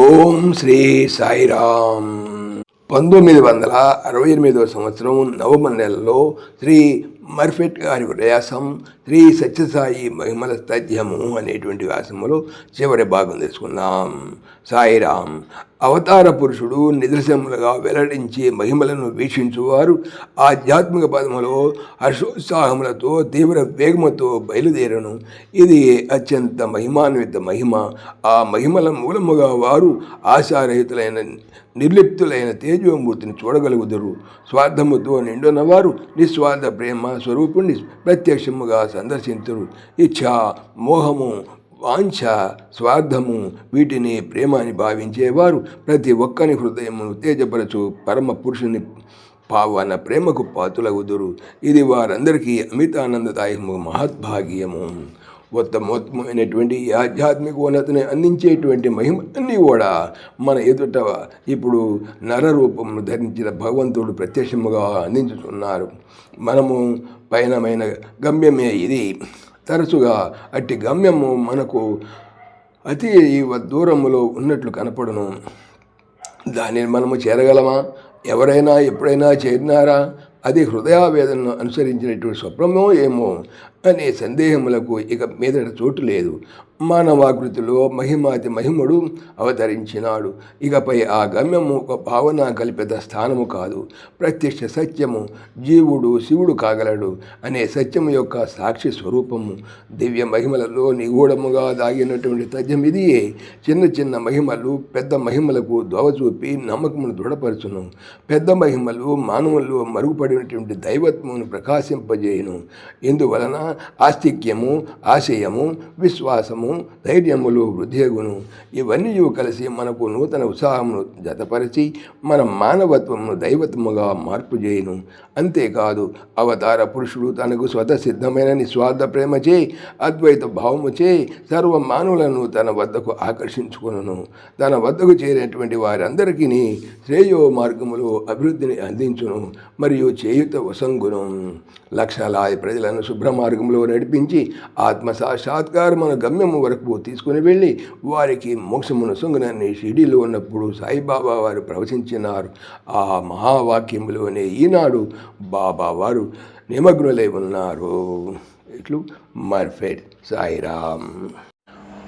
ఓం శ్రీ సాయిరామ్. పంతొమ్మిది వందల అరవై ఎనిమిదవ సంవత్సరం నవంబర్ నెలలో శ్రీ మర్ఫెట్ గారి వ్యాసం శ్రీ సత్యసాయి మహిమల తథ్యము అనేటువంటి వ్యాసములో చివరి భాగం తెలుసుకుందాం సాయిరామ్ అవతార పురుషుడు నిదర్శనములుగా వెల్లడించే మహిమలను వీక్షించువారు ఆధ్యాత్మిక పదములో హర్షోత్సాహములతో తీవ్ర వేగముతో బయలుదేరను. ఇది అత్యంత మహిమాన్విత మహిమ. ఆ మహిమల మూలముగా వారు ఆశారహితులైన నిర్లిప్తులైన తేజోమూర్తిని చూడగలుగుదురు. స్వార్థముతో నిండునవారు నిస్వార్థ ప్రేమ స్వరూపుణ్ణి ప్రత్యక్షముగా సందర్శించరు ఇచ్ఛ మోహము వాంఛ స్వార్థము వీటిని ప్రేమ అని భావించేవారు ప్రతి ఒక్కని హృదయమును తేజపరచు పరమ పురుషుని పావన ప్రేమకు పాతులగుదురు. ఇది వారందరికీ అమితానందదాయకము మహద్భాగ్యము. ఉత్తమోత్తమైనటువంటి ఈ ఆధ్యాత్మిక ఉన్నతిని అందించేటువంటి మహిమన్నీ కూడా మన ఎదుట ఇప్పుడు నర రూపమును ధరించిన భగవంతుడు ప్రత్యక్షముగా అందించుతున్నారు. మనము పయనమైన గమ్యమే ఇది. తరచుగా అట్టి గమ్యము మనకు అతి దూరములో ఉన్నట్లు కనపడును. దానిని మనము చేరగలమా? ఎవరైనా ఎప్పుడైనా చేరినారా? అది హృదయావేదనను అనుసరించినటువంటి స్వప్నమో ఏమో అనే సందేహములకు ఇక మీదట చోటు లేదు. మానవాకృతిలో మహిమాతి మహిముడు అవతరించినాడు. ఇకపై ఆ గమ్యము ఒక భావన కల్పిత స్థానము కాదు. ప్రత్యక్ష సత్యము జీవుడు శివుడు కాగలడు అనే సత్యము యొక్క సాక్షి స్వరూపము. దివ్య మహిమలలో నిగూఢముగా దాగినటువంటి తథ్యం ఇదియే. చిన్న చిన్న మహిమలు పెద్ద మహిమలకు దోవ చూపి నమ్మకమును దృఢపరచును. పెద్ద మహిమలు మానవుల్లో మరుగుపడినటువంటి దైవత్వమును ప్రకాశింపజేయును. ఇందువలన ఆస్తిక్యము ఆశయము విశ్వాసము ధైర్యములు వృద్ధిగును ఇవన్నీ కలిసి మనకు నూతన ఉత్సాహమును జతపరిచి మన మానవత్వమును దైవత్వముగా మార్పు చేయును. అంతేకాదు అవతార పురుషుడు తనకు స్వతసిద్ధమైన నిస్వార్థ ప్రేమచే అద్వైత భావముచే సర్వ మానవులను తన వద్దకు ఆకర్షించుకును తన వద్దకు చేరినటువంటి వారందరికీ శ్రేయో మార్గములో అభివృద్ధిని అందించును మరియు చేయుత వసంగును. లక్షలాది ప్రజలను శుభ్ర మార్గంలో నడిపించి ఆత్మ సాక్షాత్కారమున గమ్యము వరకు తీసుకుని వెళ్ళి వారికి మోక్షమును సుంగనాన్ని షిడిలో ఉన్నప్పుడు సాయిబాబా వారు ప్రవచించినారు. ఆ మహావాక్యములోనే ఈనాడు బాబా వారు నిమగ్నులై ఉన్నారు. ఇట్లు మర్ఫెడ్ సాయిరామ్.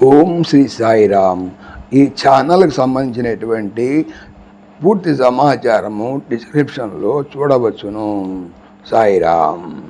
ఓం శ్రీ సాయిరామ్. ఈ ఛానల్కి సంబంధించినటువంటి పూర్తి సమాచారము డిస్క్రిప్షన్లో చూడవచ్చును. సాయిరామ్.